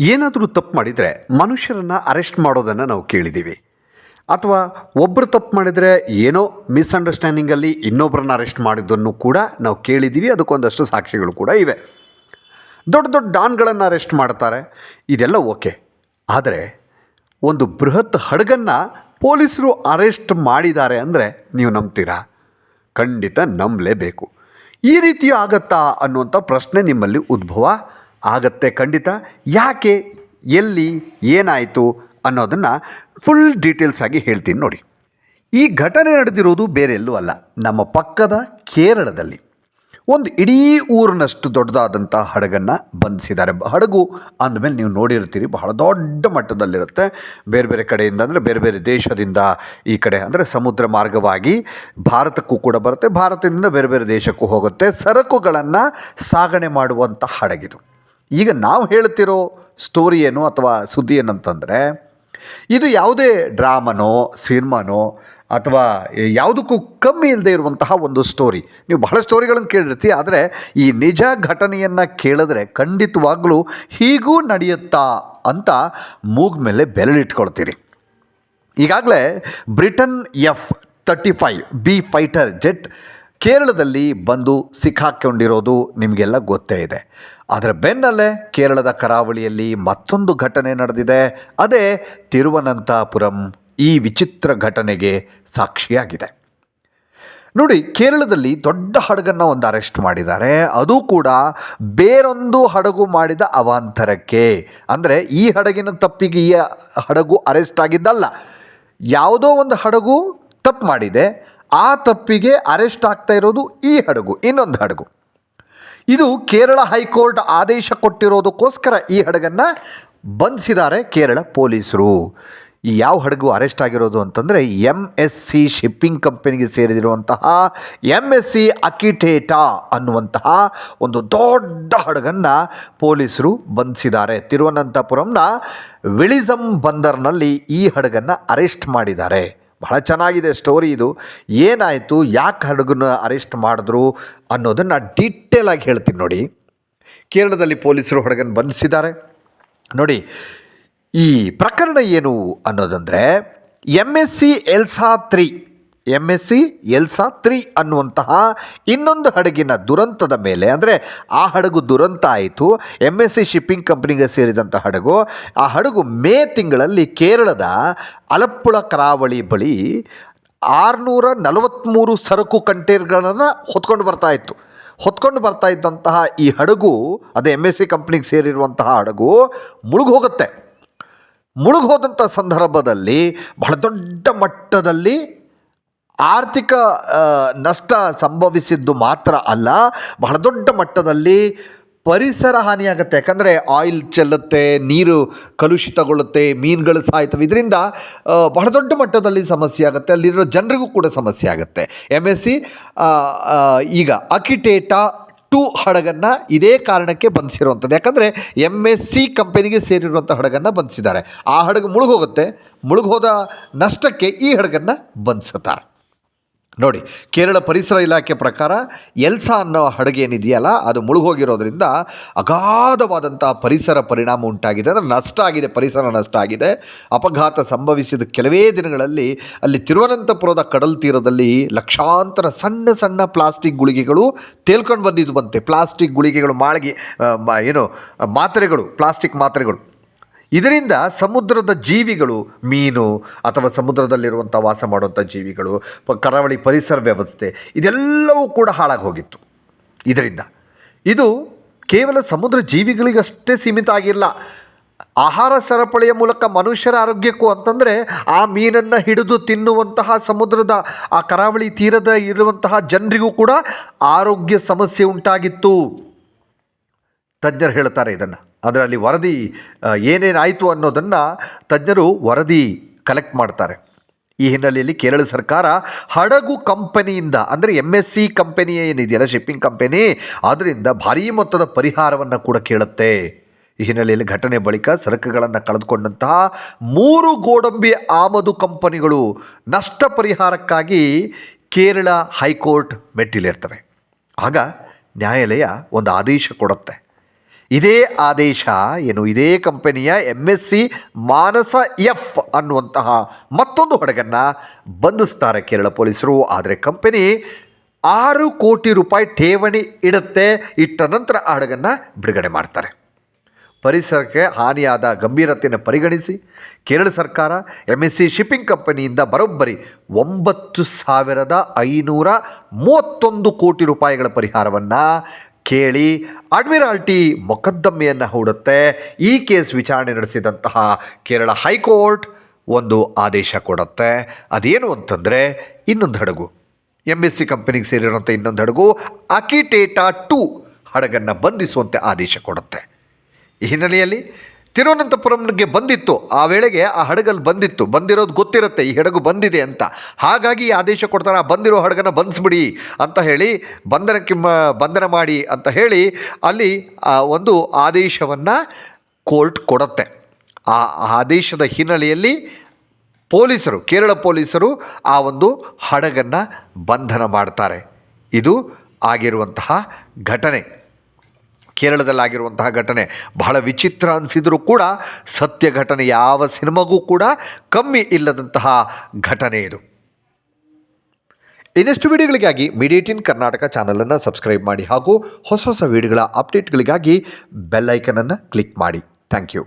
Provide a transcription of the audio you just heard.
ಏನಾದರೂ ತಪ್ಪು ಮಾಡಿದರೆ ಮನುಷ್ಯರನ್ನು ಅರೆಸ್ಟ್ ಮಾಡೋದನ್ನು ನಾವು ಕೇಳಿದ್ದೀವಿ ಅಥವಾ ಒಬ್ಬರು ತಪ್ಪು ಮಾಡಿದರೆ ಏನೋ ಮಿಸ್ಅಂಡರ್ಸ್ಟ್ಯಾಂಡಿಂಗಲ್ಲಿ ಇನ್ನೊಬ್ಬರನ್ನ ಅರೆಸ್ಟ್ ಮಾಡಿದ್ದನ್ನು ಕೂಡ ನಾವು ಕೇಳಿದ್ದೀವಿ ಅದಕ್ಕೊಂದಷ್ಟು ಸಾಕ್ಷಿಗಳು ಕೂಡ ಇವೆ. ದೊಡ್ಡ ದೊಡ್ಡ ಡಾನ್ಗಳನ್ನು ಅರೆಸ್ಟ್ ಮಾಡ್ತಾರೆ. ಇದೆಲ್ಲ ಓಕೆ. ಆದರೆ ಒಂದು ಬೃಹತ್ ಹಡಗನ್ನು ಪೊಲೀಸರು ಅರೆಸ್ಟ್ ಮಾಡಿದ್ದಾರೆ ಅಂದರೆ ನೀವು ನಂಬ್ತೀರಾ? ಖಂಡಿತ ನಂಬಲೇಬೇಕು. ಈ ರೀತಿಯೂ ಆಗತ್ತಾ ಅನ್ನುವಂಥ ಪ್ರಶ್ನೆ ನಿಮ್ಮಲ್ಲಿ ಉದ್ಭವ. ಆಗತ್ತೆ ಖಂಡಿತ. ಯಾಕೆ, ಎಲ್ಲಿ, ಏನಾಯಿತು ಅನ್ನೋದನ್ನು ಫುಲ್ ಡೀಟೇಲ್ಸ್ ಆಗಿ ಹೇಳ್ತೀನಿ ನೋಡಿ. ಈ ಘಟನೆ ನಡೆದಿರೋದು ಬೇರೆ ಎಲ್ಲೂ ಅಲ್ಲ, ನಮ್ಮ ಪಕ್ಕದ ಕೇರಳದಲ್ಲಿ. ಒಂದು ಇಡೀ ಊರಿನಷ್ಟು ದೊಡ್ಡದಾದಂಥ ಹಡಗನ್ನು ಬಂಧಿಸಿದ್ದಾರೆ. ಹಡಗು ಅಂದಮೇಲೆ ನೀವು ನೋಡಿರ್ತೀರಿ, ಬಹಳ ದೊಡ್ಡ ಮಟ್ಟದಲ್ಲಿರುತ್ತೆ. ಬೇರೆ ಬೇರೆ ಕಡೆಯಿಂದ ಅಂದರೆ ಬೇರೆ ಬೇರೆ ದೇಶದಿಂದ ಈ ಕಡೆ ಅಂದರೆ ಸಮುದ್ರ ಮಾರ್ಗವಾಗಿ ಭಾರತಕ್ಕೂ ಕೂಡ ಬರುತ್ತೆ, ಭಾರತದಿಂದ ಬೇರೆ ಬೇರೆ ದೇಶಕ್ಕೂ ಹೋಗುತ್ತೆ. ಸರಕುಗಳನ್ನು ಸಾಗಣೆ ಮಾಡುವಂಥ ಹಡಗಿದು. ಈಗ ನಾವು ಹೇಳ್ತಿರೋ ಸ್ಟೋರಿ ಏನು ಅಥವಾ ಸುದ್ದಿ ಏನಂತಂದರೆ ಇದು ಯಾವುದೇ ಡ್ರಾಮನೋ, ಸಿನಿಮಾನೋ ಅಥವಾ ಯಾವುದಕ್ಕೂ ಕಮ್ಮಿ ಇಲ್ಲದೆ ಇರುವಂತಹ ಒಂದು ಸ್ಟೋರಿ. ನೀವು ಬಹಳ ಸ್ಟೋರಿಗಳನ್ನು ಕೇಳಿರ್ತೀವಿ ಆದರೆ ಈ ನಿಜ ಘಟನೆಯನ್ನು ಕೇಳಿದ್ರೆ ಖಂಡಿತವಾಗ್ಲೂ ಹೀಗೂ ನಡೆಯುತ್ತಾ ಅಂತ ಮೂಗ್ ಮೇಲೆ ಬೆರಳಿಟ್ಕೊಳ್ತೀರಿ. ಈಗಾಗಲೇ Britain F thirty five, B fighter jet ಕೇರಳದಲ್ಲಿ ಬಂದು ಸಿಕ್ಕಾಕೊಂಡಿರೋದು ನಿಮಗೆಲ್ಲ ಗೊತ್ತೇ ಇದೆ. ಅದರ ಬೆನ್ನಲ್ಲೇ ಕೇರಳದ ಕರಾವಳಿಯಲ್ಲಿ ಮತ್ತೊಂದು ಘಟನೆ ನಡೆದಿದೆ. ಅದೇ ತಿರುವನಂತಪುರಂ ಈ ವಿಚಿತ್ರ ಘಟನೆಗೆ ಸಾಕ್ಷಿಯಾಗಿದೆ. ನೋಡಿ, ಕೇರಳದಲ್ಲಿ ದೊಡ್ಡ ಹಡಗನ್ನು ಒಂದು ಅರೆಸ್ಟ್ ಮಾಡಿದ್ದಾರೆ. ಅದು ಕೂಡ ಬೇರೊಂದು ಹಡಗು ಮಾಡಿದ ಅವಾಂತರಕ್ಕೆ. ಅಂದರೆ ಈ ಹಡಗಿನ ತಪ್ಪಿಗೆ ಈ ಹಡಗು ಅರೆಸ್ಟ್ ಆಗಿದ್ದಲ್ಲ. ಯಾವುದೋ ಒಂದು ಹಡಗು ತಪ್ಪು ಮಾಡಿದೆ. ಆ ತಪ್ಪಿಗೆ ಅರೆಸ್ಟ್ ಆಗ್ತಾ ಇರೋದು ಈ ಹಡಗು, ಇನ್ನೊಂದು ಹಡಗು. ಇದು ಕೇರಳ ಹೈಕೋರ್ಟ್ ಆದೇಶ ಕೊಟ್ಟಿರೋದಕ್ಕೋಸ್ಕರ ಈ ಹಡಗನ್ನು ಬಂಧಿಸಿದ್ದಾರೆ ಕೇರಳ ಪೊಲೀಸರು. ಈ ಯಾವ ಹಡಗು ಅರೆಸ್ಟ್ ಆಗಿರೋದು ಅಂತಂದರೆ ಎಂ ಎಸ್ ಸಿ ಶಿಪ್ಪಿಂಗ್ ಕಂಪನಿಗೆ ಸೇರಿದಿರುವಂತಹ ಎಂ ಎಸ್ ಸಿ ಅಕಿಟೇಟಾ ಅನ್ನುವಂತಹ ಒಂದು ದೊಡ್ಡ ಹಡಗನ್ನು ಪೊಲೀಸರು ಬಂಧಿಸಿದ್ದಾರೆ. ತಿರುವನಂತಪುರಂನ ವಿಳಿಸಂ ಬಂದರ್ನಲ್ಲಿ ಈ ಹಡಗನ್ನು ಅರೆಸ್ಟ್ ಮಾಡಿದ್ದಾರೆ. ಬಹಳ ಚೆನ್ನಾಗಿದೆ ಸ್ಟೋರಿ ಇದು. ಏನಾಯಿತು, ಯಾಕೆ ಹಡಗನ್ನ ಅರೆಸ್ಟ್ ಮಾಡಿದ್ರು ಅನ್ನೋದನ್ನು ಡೀಟೇಲಾಗಿ ಹೇಳ್ತೀನಿ ನೋಡಿ. ಕೇರಳದಲ್ಲಿ ಪೊಲೀಸರು ಹಡಗನ್ನು ಬಂಧಿಸಿದ್ದಾರೆ. ನೋಡಿ, ಈ ಪ್ರಕರಣ ಏನು ಅನ್ನೋದಂದರೆ M S C Elsa three M S C Elsa three ಅನ್ನುವಂತಹ ಇನ್ನೊಂದು ಹಡಗಿನ ದುರಂತದ ಮೇಲೆ, ಅಂದರೆ ಆ ಹಡಗು ದುರಂತ ಆಯಿತು. ಎಂ ಎಸ್ ಸಿ ಶಿಪ್ಪಿಂಗ್ ಕಂಪ್ನಿಗೆ ಸೇರಿದಂಥ ಹಡಗು, ಆ ಹಡಗು ಮೇ ತಿಂಗಳಲ್ಲಿ ಕೇರಳದ ಅಲಪ್ಪುಳ ಕರಾವಳಿ ಬಳಿ ಆರುನೂರ ನಲವತ್ತ್ಮೂರು ಸರಕು ಕಂಟೇನರ್ಗಳನ್ನು ಹೊತ್ಕೊಂಡು ಬರ್ತಾ ಇತ್ತು. ಹೊತ್ಕೊಂಡು ಬರ್ತಾ ಇದ್ದಂತಹ ಈ ಹಡಗು, ಅದೇ ಎಂ ಎಸ್ ಸಿ ಕಂಪ್ನಿಗೆ ಸೇರಿರುವಂತಹ ಹಡಗು ಮುಳುಗೋಗುತ್ತೆ ಮುಳುಗೋದಂಥ ಸಂದರ್ಭದಲ್ಲಿ ಬಹಳ ದೊಡ್ಡ ಮಟ್ಟದಲ್ಲಿ ಆರ್ಥಿಕ ನಷ್ಟ ಸಂಭವಿಸಿದ್ದು ಮಾತ್ರ ಅಲ್ಲ, ಬಹಳ ದೊಡ್ಡ ಮಟ್ಟದಲ್ಲಿ ಪರಿಸರ ಹಾನಿಯಾಗುತ್ತೆ. ಯಾಕಂದರೆ ಆಯಿಲ್ ಚೆಲ್ಲುತ್ತೆ, ನೀರು ಕಲುಷಿತಗೊಳ್ಳುತ್ತೆ, ಮೀನುಗಳು ಸಾಯ್ತವೆ. ಇದರಿಂದ ಬಹಳ ದೊಡ್ಡ ಮಟ್ಟದಲ್ಲಿ ಸಮಸ್ಯೆ ಆಗುತ್ತೆ. ಅಲ್ಲಿರೋ ಜನರಿಗೂ ಕೂಡ ಸಮಸ್ಯೆ ಆಗುತ್ತೆ. ಎಂ ಎಸ್ ಸಿ ಈಗ ಅಕಿಟೇಟಾ ಟು ಹಡಗನ್ನು ಇದೇ ಕಾರಣಕ್ಕೆ ಬಂಧಿಸಿರುವಂಥದ್ದು. ಯಾಕಂದರೆ ಎಂ ಎಸ್ ಸಿ ಕಂಪನಿಗೆ ಸೇರಿರುವಂಥ ಹಡಗನ್ನು ಬಂಧಿಸಿದ್ದಾರೆ. ಆ ಹಡಗು ಮುಳುಗೋಗುತ್ತೆ ಮುಳುಗೋದ ನಷ್ಟಕ್ಕೆ ಈ ಹಡಗನ್ನು ಬಂಧಿಸುತ್ತಾರೆ. ನೋಡಿ, ಕೇರಳ ಪರಿಸರ ಇಲಾಖೆ ಪ್ರಕಾರ ಎಲ್ಸ ಅನ್ನೋ ಹಡಗೇನಿದೆಯಲ್ಲ ಅದು ಮುಳುಗೋಗಿರೋದ್ರಿಂದ ಅಗಾಧವಾದಂಥ ಪರಿಸರ ಪರಿಣಾಮ ಉಂಟಾಗಿದೆ. ಅಂದರೆ ನಷ್ಟ ಆಗಿದೆ, ಪರಿಸರ ನಷ್ಟ ಆಗಿದೆ. ಅಪಘಾತ ಸಂಭವಿಸಿದ ಕೆಲವೇ ದಿನಗಳಲ್ಲಿ ಅಲ್ಲಿ ತಿರುವನಂತಪುರದ ಕಡಲ ತೀರದಲ್ಲಿ ಲಕ್ಷಾಂತರ ಸಣ್ಣ ಸಣ್ಣ ಪ್ಲಾಸ್ಟಿಕ್ ಗುಳಿಗೆಗಳು ತೇಲ್ಕೊಂಡು ಬಂದಿದ್ದು ಪ್ಲಾಸ್ಟಿಕ್ ಗುಳಿಗೆಗಳು, ಮಾಳಿಗೆ ಏನು, ಮಾತ್ರೆಗಳು, ಪ್ಲಾಸ್ಟಿಕ್ ಮಾತ್ರೆಗಳು. ಇದರಿಂದ ಸಮುದ್ರದ ಜೀವಿಗಳು, ಮೀನು ಅಥವಾ ಸಮುದ್ರದಲ್ಲಿರುವಂಥ ವಾಸ ಮಾಡುವಂಥ ಜೀವಿಗಳು ಕರಾವಳಿ ಪರಿಸರ ವ್ಯವಸ್ಥೆ ಇದೆಲ್ಲವೂ ಕೂಡ ಹಾಳಾಗಿ ಹೋಗಿತ್ತು. ಇದರಿಂದ ಇದು ಕೇವಲ ಸಮುದ್ರ ಜೀವಿಗಳಿಗಷ್ಟೇ ಸೀಮಿತ ಆಗಿಲ್ಲ. ಆಹಾರ ಸರಪಳಿಯ ಮೂಲಕ ಮನುಷ್ಯರ ಆರೋಗ್ಯಕ್ಕೂ ಅಂತಂದರೆ ಆ ಮೀನನ್ನು ಹಿಡಿದು ತಿನ್ನುವಂತಹ ಸಮುದ್ರದ, ಆ ಕರಾವಳಿ ತೀರದ ಇರುವಂತಹ ಜನರಿಗೂ ಕೂಡ ಆರೋಗ್ಯ ಸಮಸ್ಯೆ ಉಂಟಾಗಿತ್ತು. ತಜ್ಞರು ಹೇಳ್ತಾರೆ ಇದನ್ನು. ಅದರಲ್ಲಿ ವರದಿ ಏನೇನಾಯಿತು ಅನ್ನೋದನ್ನು ತಜ್ಞರು ವರದಿ ಕಲೆಕ್ಟ್ ಮಾಡ್ತಾರೆ. ಈ ಹಿನ್ನೆಲೆಯಲ್ಲಿ ಕೇರಳ ಸರ್ಕಾರ ಹಡಗು ಕಂಪನಿಯಿಂದ, ಅಂದರೆ ಎಂ ಎಸ್ ಸಿ ಕಂಪನಿ ಏನಿದೆಯಲ್ಲ ಶಿಪ್ಪಿಂಗ್ ಕಂಪನಿ ಅದರಿಂದ ಭಾರೀ ಮೊತ್ತದ ಪರಿಹಾರವನ್ನು ಕೂಡ ಕೇಳುತ್ತೆ. ಈ ಹಿನ್ನೆಲೆಯಲ್ಲಿ ಘಟನೆ ಬಳಿಕ ಸರಕುಗಳನ್ನು ಕಳೆದುಕೊಂಡಂತಹ ಮೂರು ಗೋಡಂಬಿ ಆಮದು ಕಂಪನಿಗಳು ನಷ್ಟ ಪರಿಹಾರಕ್ಕಾಗಿ ಕೇರಳ ಹೈಕೋರ್ಟ್ ಮೆಟ್ಟಿಲೇರ್ತವೆ. ಆಗ ನ್ಯಾಯಾಲಯ ಒಂದು ಆದೇಶ ಕೊಡುತ್ತೆ. ಇದೇ ಆದೇಶ ಏನು, ಇದೇ ಕಂಪನಿಯ M S C Manasa F ಅನ್ನುವಂತಹ ಮತ್ತೊಂದು ಹಡಗನ್ನು ಬಂಧಿಸ್ತಾರೆ ಕೇರಳ ಪೊಲೀಸರು. ಆದರೆ ಕಂಪನಿ ಆರು ಕೋಟಿ ರೂಪಾಯಿ ಠೇವಣಿ ಇಡುತ್ತೆ, ಇಟ್ಟ ನಂತರ ಆ ಹಡಗನ್ನು ಬಿಡುಗಡೆ ಮಾಡ್ತಾರೆ. ಪರಿಸರಕ್ಕೆ ಹಾನಿಯಾದ ಗಂಭೀರತೆಯನ್ನು ಪರಿಗಣಿಸಿ ಕೇರಳ ಸರ್ಕಾರ ಎಂ ಎಸ್ ಸಿ ಶಿಪ್ಪಿಂಗ್ ಕಂಪನಿಯಿಂದ ಬರೋಬ್ಬರಿ ಒಂಬತ್ತು ಸಾವಿರದ ಐನೂರ ಮೂವತ್ತೊಂದು ಕೋಟಿ ರೂಪಾಯಿಗಳ ಪರಿಹಾರವನ್ನು ಕೇಳಿ ಅಡ್ಮಿರಾಲ್ಟಿ ಮೊಕದ್ದಮೆಯನ್ನು ಹೂಡುತ್ತೆ. ಈ ಕೇಸ್ ವಿಚಾರಣೆ ನಡೆಸಿದಂತಹ ಕೇರಳ ಹೈಕೋರ್ಟ್ ಒಂದು ಆದೇಶ ಕೊಡುತ್ತೆ. ಅದೇನು ಅಂತಂದರೆ ಇನ್ನೊಂದು ಹಡಗು. ಎಂ ಎಸ್ ಸಿ ಕಂಪನಿಗೆ ಸೇರಿರುವಂಥ ಇನ್ನೊಂದು ಹಡಗು ಅಕಿಟೇಟಾ ಟು ಹಡಗನ್ನು ಬಂಧಿಸುವಂತೆ ಆದೇಶ ಕೊಡುತ್ತೆ. ಈ ಹಿನ್ನೆಲೆಯಲ್ಲಿ ತಿರುವನಂತಪುರಂಗೆ ಬಂದಿತ್ತು. ಆ ವೇಳೆಗೆ ಆ ಹಡಗಲ್ಲಿ ಬಂದಿತ್ತು. ಬಂದಿರೋದು ಗೊತ್ತಿರುತ್ತೆ, ಈ ಹಡಗು ಬಂದಿದೆ ಅಂತ. ಹಾಗಾಗಿ ಆದೇಶ ಕೊಡ್ತಾರೆ, ಆ ಬಂದಿರೋ ಹಡಗನ ಬಂಧಿಸ್ಬಿಡಿ ಅಂತ ಹೇಳಿ, ಬಂಧನಕ್ಕೆ ಬಂಧನ ಮಾಡಿ ಅಂತ ಹೇಳಿ, ಅಲ್ಲಿ ಒಂದು ಆದೇಶವನ್ನು ಕೋರ್ಟ್ ಕೊಡುತ್ತೆ. ಆ ಆದೇಶದ ಹಿನ್ನೆಲೆಯಲ್ಲಿ ಪೊಲೀಸರು, ಕೇರಳ ಪೊಲೀಸರು ಆ ಒಂದು ಹಡಗನ್ನು ಬಂಧನ ಮಾಡ್ತಾರೆ. ಇದು ಆಗಿರುವಂತಹ ಘಟನೆ. ಕೇರಳದಲ್ಲಾಗಿರುವಂತಹ ಘಟನೆ. ಬಹಳ ವಿಚಿತ್ರ ಅನಿಸಿದರೂ ಕೂಡ ಸತ್ಯ ಘಟನೆ ಯಾವ ಸಿನಿಮಾಗೂ ಕೂಡ ಕಮ್ಮಿ ಇಲ್ಲದಂತಹ ಘಟನೆ ಇದು. ಇನ್ನಷ್ಟು ವಿಡಿಯೋಗಳಿಗಾಗಿ ಮೀಡಿಯೇಟಿನ್ ಕರ್ನಾಟಕ ಚಾನಲನ್ನು ಸಬ್ಸ್ಕ್ರೈಬ್ ಮಾಡಿ ಹಾಗೂ ಹೊಸ ಹೊಸ ವಿಡಿಯೋಗಳ ಅಪ್ಡೇಟ್ಗಳಿಗಾಗಿ ಬೆಲ್ ಐಕನನ್ನು ಕ್ಲಿಕ್ ಮಾಡಿ. Thank you.